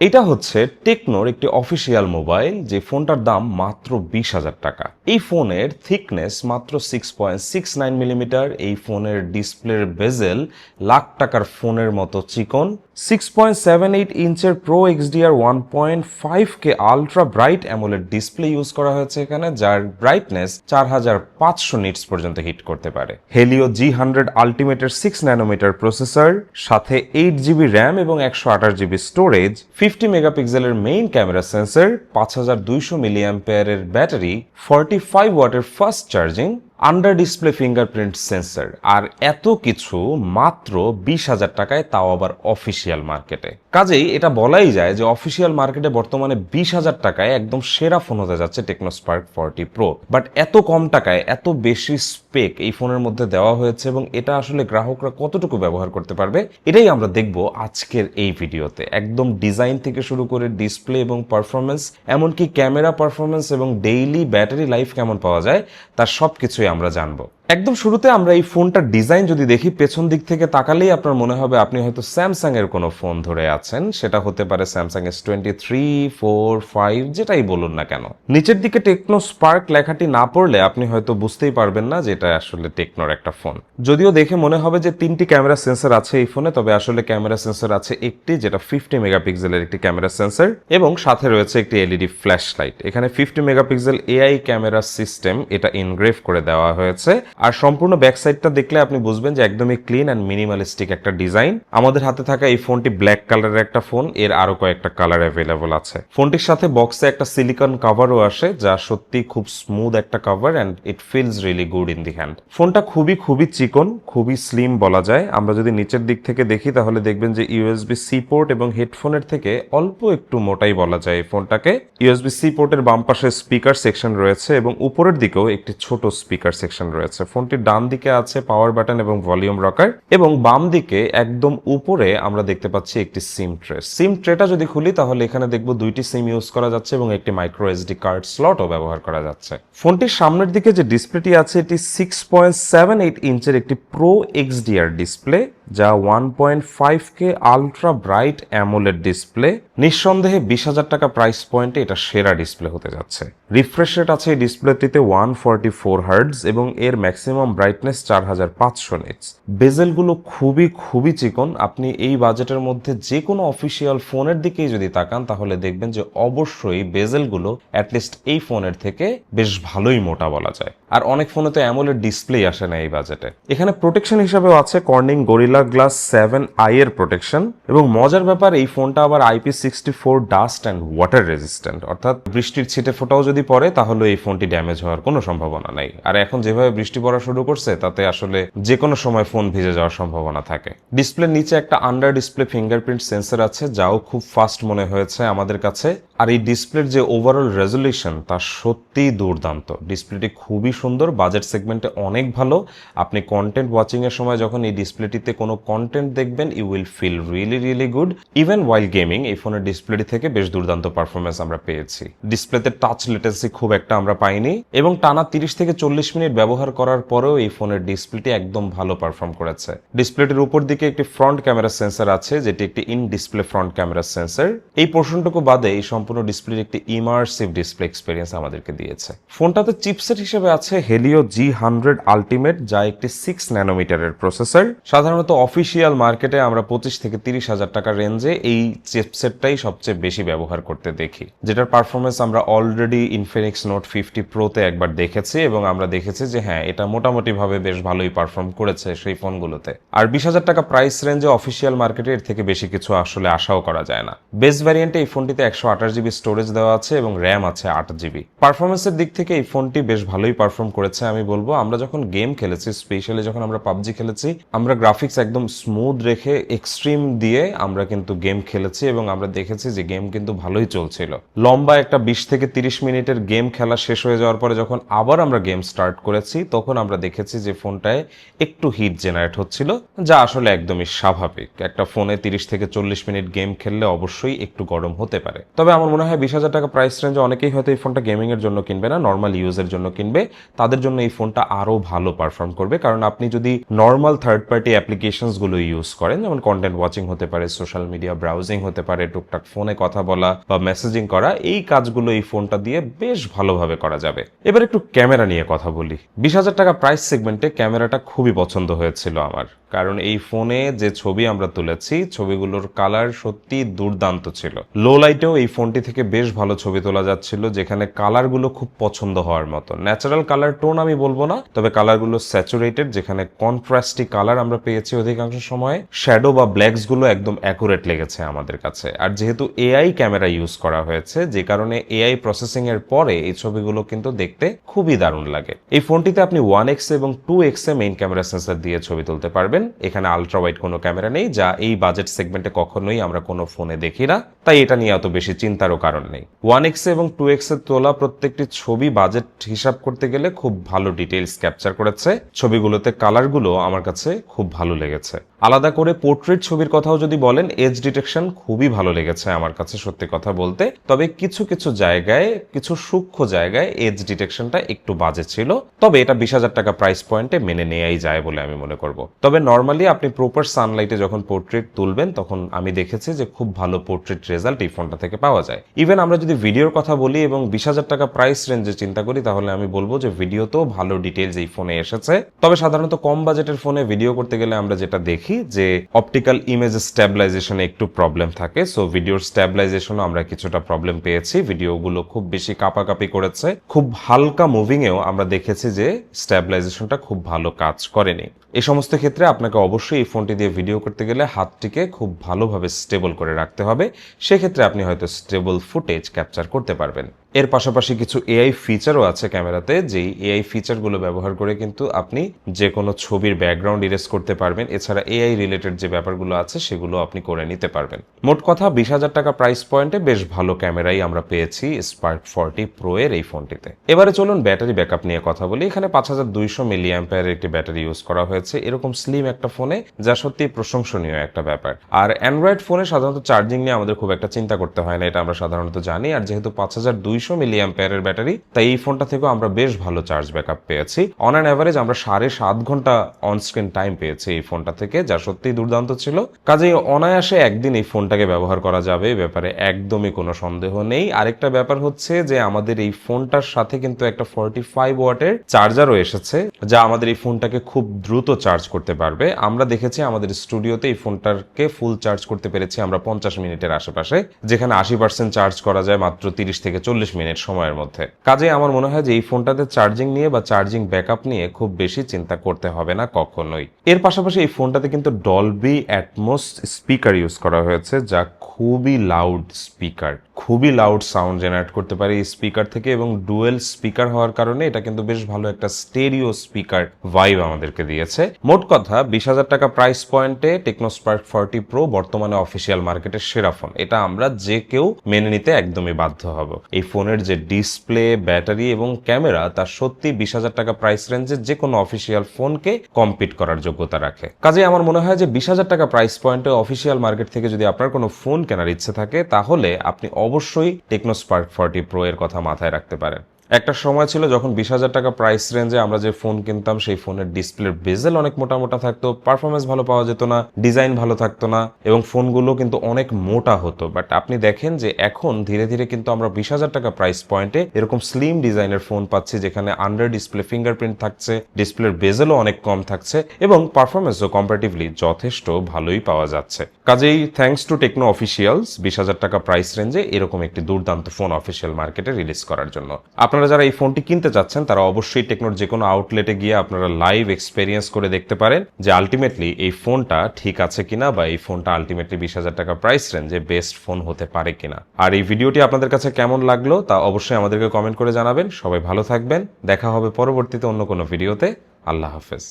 এটা হচ্ছে টেকনোর একটি অফিসিয়াল মোবাইল যে ফোনটার দাম মাত্র বিশ হাজার টাকা। এই ফোনের থিকনেস মাত্র six point six nine millimeter এই ফোনের ডিসপ্লের বেজেল লাখ টাকার ফোনের মতো চিকন six point seven eight ইঞ্চের pro XDR one point five K ultra bright AMOLED display use করা হয়েছে এখানে, যার ব্রাইটনেস চার হাজার পাঁচশো নিটস পর্যন্ত হিট করতে পারে। হেলিও জি হান্ড্রেড আলটিমেটের সিক্স ন্যানোমিটার প্রসেসর সাথে এইট জিবি র্যাম এবং একশো আঠাশ জিবি স্টোরেজ ফিফটি মেগাপিক্সেলের মেইন ক্যামেরা সেন্সর পাঁচ হাজার দুইশো মিলিয়াম্পেয়ারের ব্যাটারি ফর্টি ফাইভ ওয়াটের fast charging under display fingerprint sensor আর এত কিছু মাত্র বিশ হাজার টাকায় তাও আবার অফিসিয়াল মার্কেটে কাজেই এটা বলাই যায় যে অফিসিয়াল মার্কেটে বর্তমানে বিশ হাজার টাকায় একদম সেরা ফোন হতে যাচ্ছে টেকনোস্পার্ক ফর্টি প্রো বাট এত কম টাকায়, এত বেশি স্পেক এই ফোনের মধ্যে দেওয়া হয়েছে এবং এটা আসলে গ্রাহকরা কতটুকু ব্যবহার করতে পারবে, এটাই আমরা দেখব আজকের এই ভিডিওতে। একদম ডিজাইন থেকে শুরু করে ডিসপ্লে এবং পারফরমেন্স এমনকি ক্যামেরা পারফরমেন্স এবং ডেইলি ব্যাটারি লাইফ কেমন পাওয়া যায়, তার সব কিছুই আমরা জানব। একদম শুরুতে আমরা এই ফোনটার ডিজাইন যদি দেখি, পেছন দিক থেকে তাকালেই আপনার মনে হবে আপনি হয়তো স্যামসাং এর কোনো ফোন ধরে আছেন। সেটা হতে পারে Samsung S twenty three four five যেটাই বলুন না কেন। নিচের দিকে টেকনো স্পার্ক লেখাটি না পড়লে আপনি হয়তো বুঝতেই পারবেন না যে এটা আসলে টেকনোর একটা ফোন। যদিও দেখে মনে হবে যে তিনটি ক্যামেরা সেন্সর আছে এই ফোনে, তবে আসলে ক্যামেরা সেন্সর আছে একটি, যেটা ফিফটি মেগাপিক্সেলের একটি ক্যামেরা সেন্সর, এবং সাথে রয়েছে একটি এলইডি ফ্ল্যাশ লাইট এখানে fifty megapixel AI camera system এটা ইনগ্রেভ করে দেওয়া হয়েছে। আর সম্পূর্ণ ব্যাক সাইডটা দেখলে আপনি বুঝবেন যে একদমই ক্লিন অ্যান্ড মিনিমালিস্টিক একটা ডিজাইন আমাদের হাতে থাকা এই ফোনটি ব্ল্যাক কালারের একটা ফোন এর আরও কয়েকটা কালার অ্যাভেলেবল আছে। ফোনটির সাথে বক্সে একটা সিলিকন কভারও আসে, যা সত্যি খুব স্মুথ একটা cover and it feels really good in the hand ফোনটা খুবই খুবই চিকন, খুবই স্লিম বলা যায়। আমরা যদি নিচের দিক থেকে দেখি, তাহলে দেখবেন যে ইউএসবি সি পোর্ট এবং হেডফোনের থেকে অল্প একটু মোটাই বলা যায় এই ফোনটাকে। ইউএসবি সি পোর্টের বাম পাশে স্পিকার সেকশন রয়েছে এবং উপরের দিকেও একটি ছোট স্পিকার সেকশন রয়েছে। ফোনটির ডান দিকে আছে পাওয়ার বাটন এবং ভলিউম রকার এবং বাম দিকে একদম উপরে আমরা দেখতে পাচ্ছি একটি সিম ট্রে সিম ট্রেটা যদি খুলি তাহলে এখানে দেখব দুইটি সিম ইউজ করা যাচ্ছে এবং একটি মাইক্রো এসডি কার্ড স্লটও ব্যবহার করা যাচ্ছে। ফোনটির সামনের দিকে যে ডিসপ্লেটি আছে এটি সিক্স পয়েন্ট সেভেন এইট ইঞ্চের একটি প্রো এক্সডিআর ডিসপ্লে যা one point five K ultra bright AMOLED display নিঃসন্দেহে বিশ হাজার টাকা প্রাইস পয়েন্টে এটা সেরা ডিসপ্লে হতে যাচ্ছে। রিফ্রেশ রেট আছে এই ডিসপ্লেটিতে ওয়ান ফর্টি ফোর হার্ডস এবং এর ম্যাক্সিমাম ব্রাইটনেস চার হাজার পাঁচশো নিটস বেজেলগুলো খুবই খুবই চিকন। আপনি এই বাজেটের মধ্যে যে কোনো অফিসিয়াল ফোনের দিকেই যদি তাকান, তাহলে দেখবেন যে অবশ্যই বেজেলগুলো অ্যাটলিস্ট এই ফোনের থেকে বেশ ভালোই মোটা বলা যায়। আর অনেক ফোনে তো অ্যামোলেড ডিসপ্লেই আসে না এই বাজেটে এখানে প্রোটেকশন হিসাবেও আছে Corning Gorilla Glass seven I এর প্রোটেকশন এবং মজার ব্যাপার, এই ফোনটা আবার IP sixty four dust and water resistant অর্থাৎ বৃষ্টির ছিটে ফোটাও যদি পড়ে, তাহলে এই ফোনটি ড্যামেজ হওয়ার কোনো সম্ভাবনা নাই। আর এখন যেভাবে বৃষ্টি পড়া শুরু করছে, তাতে আসলে যে কোনো সময় ফোন ভিজে যাওয়ার সম্ভাবনা থাকে। ডিসপ্লের নিচে একটা আন্ডার ডিসপ্লে ফিঙ্গারপ্রিন্ট সেন্সর আছে, যাও খুব ফাস্ট মনে হয়েছে আমাদের কাছে। আর এই ডিসপ্লের যে ওভারঅল রেজলিউশন তা সত্যিই দুর্দান্ত। ডিসপ্লেটি খুবই সুন্দর বাজেট সেগমেন্টে অনেক ভালো। আপনি কন্টেন্ট ওয়াচিং এর সময় যখন এই ডিসপ্লেটিতে কোনো কন্টেন্ট দেখবেন you will feel really really good even while gaming এই ফোনের ডিসপ্লেটি থেকে বেশ দুর্দান্ত পারফরমেন্স আমরা পেয়েছি। ডিসপ্লেতে টাচ লেটেন্সি খুব একটা আমরা পাইনি এবং টানা তিরিশ থেকে চল্লিশ মিনিট ব্যবহার করার পরেও এই ফোনের ডিসপ্লেটি একদম ভালো পারফর্ম করেছে। ডিসপ্লেটির উপর দিকে একটি ফ্রন্ট ক্যামেরা সেন্সর আছে, যেটি একটি in display front camera sensor এই পোর্শনটুকু বাদে এই সম্পূর্ণ ডিসপ্লের একটি ইমার্সিভ ডিসপ্লে এক্সপিরিয়েন্স আমাদেরকে দিয়েছে। ফোনটাতে চিপসেট হিসেবে আছে হেলিও জি হান্ড্রেড আলটিমেট যা একটি সিক্স ন্যানোমিটারের প্রসেসর সাধারণত অফিসিয়াল মার্কেটে আমরা পঁচিশ থেকে তিরিশ হাজার টাকার রেঞ্জে এই চিপসেটটাই সবচেয়ে বেশি ব্যবহার করতে দেখি। যেটার পারফরমেন্স আমরা অলরেডি ইনফিনিক্স নোট ফিফটি প্রোতে একবার দেখেছি এবং আমরা দেখেছি যে হ্যাঁ এটা মোটামুটি ভাবে বেশ ভালোই পারফর্ম করেছে সেই ফোনগুলোতে। আর বিশ হাজার টাকা প্রাইস রেঞ্জে অফিসিয়াল মার্কেটে এর থেকে বেশি কিছু আসলে আশাও করা যায় না। বেস ভ্যারিয়েন্টে এই ফোনটিতে একশো আঠাশ জিবি স্টোরেজ দেওয়া আছে এবং র্যাম আছে আট জিবি পারফরমেন্সের দিক থেকে এই ফোনটি বেশ ভালোই পারফর্ম করেছে, আমি বলব। আমরা যখন গেম খেলেছি স্পেশালি যখন আমরা পাবজি খেলেছি, আমরা গ্রাফিক্স একদম স্মুথ রেখে এক্সট্রিম দিয়ে আমরা কিন্তু গেম খেলেছি এবং আমরা দেখেছি যে গেম কিন্তু ভালোই চলছিল। লম্বা একটা বিশ থেকে তিরিশ মিনিটের গেম খেলা শেষ হয়ে যাওয়ার পরে যখন আবার আমরা গেম স্টার্ট করেছি, তখন আমরা দেখেছি যে ফোনটায় একটু হিট জেনারেট হচ্ছিল, যা আসলে একদমই স্বাভাবিক। একটা ফোনে তিরিশ থেকে চল্লিশ মিনিট গেম খেললে অবশ্যই একটু গরম হতে পারে। তবে আমার মনে হয় বিশ হাজার টাকা প্রাইস রেঞ্জে অনেকেই হয়তো এই ফোনটা গেমিং এর জন্য কিনবে না নর্মাল ইউজের জন্য কিনবে। তাদের জন্য এই ফোনটা আরও ভালো পারফর্ম করবে। কারণ আপনি যদি নর্মাল থার্ড পার্টি অ্যাপ্লিকেশন অ্যাপ্লিকেশনসগুলো ইউজ করেন, যেমন কন্টেন্ট ওয়াচিং হতে পারে সোশ্যাল মিডিয়া ব্রাউজিং হতে পারে, টুকটাক ফোনে কথা বলা বা মেসেজিং করা, এই কাজগুলো এই ফোনটা দিয়ে বেশ ভালোভাবে করা যাবে। এবার একটু ক্যামেরা নিয়ে কথা বলি। বিশ হাজার টাকা প্রাইস সেগমেন্টে ক্যামেরাটা খুবই পছন্দ হয়েছিল আমার। কারণ এই ফোনে যে ছবি আমরা তুলেছি, ছবিগুলোর কালার সত্যি দুর্দান্ত ছিল। লো লাইটেও এই ফোনটি থেকে বেশ ভালো ছবি তোলা যাচ্ছিল, যেখানে কালারগুলো খুব পছন্দ হওয়ার মতো। ন্যাচারাল কালার টোন আমি বলব না, তবে কালারগুলো স্যাচুরেটেড, যেখানে কন্ট্রাস্টি কালার আমরা পেয়েছি অধিকাংশ সময়। শ্যাডো বা ব্ল্যাকসগুলো একদম অ্যাকুরেট লেগেছে আমাদের কাছে। আর যেহেতু এআই ক্যামেরা ইউজ করা হয়েছে, যে কারণে এআই প্রসেসিং এর পরে এই ছবিগুলো কিন্তু দেখতে খুবই দারুণ লাগে। এই ফোনটিতে আপনি ওয়ান এক্স এবং টু এক্স এ মেইন ক্যামেরা সেন্সর দিয়ে ছবি তুলতে পারবেন। এখানে আলট্রা ওয়াইড কোনো ক্যামেরা নেই, যা এই বাজেট সেগমেন্টে কখনোই আমরা কোনো ফোনে দেখি না। তাই এটা নিয়ে এত বেশি চিন্তারও কারণ নেই। ওয়ান এক্স এবং টু এক্সের তোলা প্রত্যেকটি ছবি বাজেট হিসাব করতে গেলে খুব ভালো ডিটেলস ক্যাপচার করেছে। ছবিগুলোতে কালারগুলো আমার কাছে খুব ভালো লেগেছে। আলাদা করে পোর্ট্রেট ছবির কথাও যদি বলেন, এজ ডিটেকশন খুবই ভালো লেগেছে আমার কাছে সত্যি কথা বলতে। তবে কিছু কিছু জায়গায়, কিছু সূক্ষ্ম জায়গায় এজ ডিটেকশনটা একটু বাজে ছিল। তবে এটা বিশ হাজার টাকা প্রাইস পয়েন্টে মেনে নেওয়াই যায় বলে আমি মনে করব। তবে নর্মালি আপনি প্রপার সানলাইটে যখন পোর্ট্রেট তুলবেন, তখন আমি দেখেছি যে খুব ভালো পোর্ট্রেট রেজাল্ট এই ফোনটা থেকে পাওয়া যায়। ইভেন আমরা যদি ভিডিওর কথা বলি এবং বিশ হাজার টাকা প্রাইস রেঞ্জে চিন্তা করি, তাহলে আমি বলব যে ভিডিওতেও ভালো ডিটেলস এই ফোনে এসেছে। তবে সাধারণত কম বাজেটের ফোনে ভিডিও করতে গেলে আমরা যেটা দেখি যে অপটিক্যাল ইমেজ স্ট্যাবিলাইজেশনে একটু প্রবলেম থাকে। সো ভিডিওর স্ট্যাবিলাইজেশনও আমরা কিছুটা প্রবলেম পেয়েছি। ভিডিওগুলো খুব বেশি কাপাকাপি করেছে। খুব হালকা মুভিংয়েও আমরা দেখেছি যে স্ট্যাবিলাইজেশনটা খুব ভালো কাজ করেনি। এই সমস্ত ক্ষেত্রে আপনাকে অবশ্যই এই ফোনটি দিয়ে ভিডিও করতে গেলে হাতটিকে খুব ভালোভাবে স্টেবল করে রাখতে হবে। সেক্ষেত্রে আপনি হয়তো স্টেবল ফুটেজ ক্যাপচার করতে পারবেন। এর পাশাপাশি কিছু এআই ফিচারও আছে ক্যামেরাতে, যেই এআই ফিচারগুলো ব্যবহার করে কিন্তু আপনি যে কোনো ছবির ব্যাকগ্রাউন্ড ইরেজ করতে পারবেন। এছাড়া এআই রিলেটেড যে ব্যাপারগুলো আছে, সেগুলো আপনি করে নিতে পারবেন। মোট কথা, বিশ হাজার টাকা প্রাইস পয়েন্টে বেশ ভালো ক্যামেরাই আমরা পেয়েছি স্পার্ক ফর্টি প্রো এর এই ফোনটিতে। এবারে চলুন ব্যাটারি ব্যাকআপ নিয়ে কথা বলি। এখানে পাঁচ হাজার দুইশো মিলি অ্যাম্পায়ারের একটি ব্যাটারি ইউজ করা হয়েছে। এরকম স্লিম একটা ফোনে, যা সত্যি প্রশংসনীয় একটা ব্যাপার। আর অ্যান্ড্রয়েড ফোনে সাধারণত চার্জিং নিয়ে আমাদের খুব একটা চিন্তা করতে হয় না, এটা আমরা সাধারণত জানি। আর যেহেতু পাঁচ হাজার দুইশো মিলি অ্যাম্পায়ারের ব্যাটারি। তাই এই ফোনটা থেকেও আমরা বেশ ভালো চার্জ ব্যাকআপ পেয়েছি। অন অ্যান অ্যাভারেজ আমরা সাড়ে সাত ঘণ্টা অন স্ক্রিন টাইম পেয়েছি এই ফোনটা থেকে, যা সত্যিই দুর্দান্ত ছিল। কাজেই অনায়াসে একদিন এই ফোনটাকে ব্যবহার করা যাবে ব্যাপারে একদমই কোনো সন্দেহ নেই। আরেকটা ব্যাপার হচ্ছে যে আমাদের এই ফোনটার সাথে কিন্তু একটা ফর্টি ফাইভ ওয়াটের চার্জারও এসেছে, যা আমাদের এই ফোনটাকে খুব দ্রুত চার্জ করতে পারবে। আমরা দেখেছি আমাদের স্টুডিওতে এই ফোনটাকে ফুল চার্জ করতে পেরেছি আমরা পঞ্চাশ মিনিটের আশেপাশে, যেখানে আশি পার্সেন্ট চার্জ করা যায় মাত্র তিরিশ থেকে চল্লিশ মিনিট সময়ের মধ্যে। কাজে আমার মনে হয় যে এই ফোনটাতে চার্জিং নিয়ে বা চার্জিং ব্যাকআপ নিয়ে খুব বেশি চিন্তা করতে হবে না কখনোই। এর পাশাপাশি এই ফোনটাতে কিন্তু ডলবি অ্যাটমোস স্পিকার ইউজ করা হয়েছে, যা খুবই লাউড স্পিকার খুবই লাউড সাউন্ড জেনারেট করতে পারে এই স্পিকার থেকে এবং ডুয়েল স্পিকার হওয়ার কারণে এটা কিন্তু বেশ ভালো একটা স্টেরিও স্পিকার ভাইব আমাদেরকে দিয়েছে। মোট কথা, বিশ হাজার টাকা প্রাইস পয়েন্টে টেকনোস্পার্ক ফর্টি প্রো বর্তমানে অফিসিয়াল মার্কেটের সেরা ফোন এটা আমরা যে কেউ মেনে নিতে একদমই বাধ্য হব। এই ফোনের যে ডিসপ্লে, ব্যাটারি এবং ক্যামেরা তার সত্যি বিশ হাজার টাকা প্রাইস রেঞ্জের যে কোনো অফিসিয়াল ফোনকে কম্পিট করার যোগ্যতা রাখে। কাজে আমার মনে হয় যে বিশ হাজার টাকা প্রাইস পয়েন্টে অফিসিয়াল মার্কেট থেকে যদি আপনার কোনো ফোন কেনার ইচ্ছে থাকে, তাহলে আপনি অবশ্যই টেকনো স্পার্ক ফর্টি প্রো এর কথা মাথায় রাখতে পারেন। একটা সময় ছিল যখন বিশ হাজার টাকা প্রাইস রেঞ্জে আমরা যে ফোন কিনতাম, সেই ফোনের ডিসপ্লের বেজেল অনেক মোটা মোটা থাকতো পারফরমেন্স ভালো পাওয়া যেত না ডিজাইন ভালো থাকতো না, এবং ফোনগুলো কিন্তু অনেক মোটা হতো। বাট আপনি দেখেন যে এখন ধীরে ধীরে কিন্তু আমরা বিশ হাজার টাকা প্রাইস পয়েন্টে এরকম স্লিম ডিজাইনের ফোন পাচ্ছি, যেখানে আন্ডার ডিসপ্লে ফিঙ্গারপ্রিন্ট থাকছে ডিসপ্লের বেজেলও অনেক কম থাকছে, এবং পারফরমেন্সও কম্পারেটিভলি যথেষ্ট ভালোই পাওয়া যাচ্ছে। কাজেই থ্যাঙ্কস টু টেকনো অফিসিয়ালস বিশ হাজার টাকা প্রাইস রেঞ্জে এরকম একটি দুর্দান্ত ফোন অফিসিয়াল মার্কেটে রিলিজ করার জন্য। আপনারা যারা এই ফোনটি কিনতে চাচ্ছেন তারা অবশ্যই টেকনোর যে কোনো আউটলেটে গিয়ে আপনারা লাইভ এক্সপেরিয়েন্স করে দেখতে পারেন যে আলটিমেটলি এই ফোনটা ঠিক আছে কিনা বা এই ফোনটা আলটিমেটলি বিশ হাজার টাকা প্রাইস রেঞ্জে বেস্ট ফোন হতে পারে কিনা। আর এই ভিডিওটি আপনাদের কাছে কেমন লাগল তা অবশ্যই আমাদেরকে কমেন্ট করে জানাবেন। সবাই ভালো থাকবেন। দেখা হবে পরবর্তীতে অন্য কোনো ভিডিওতে আল্লাহ হাফেজ।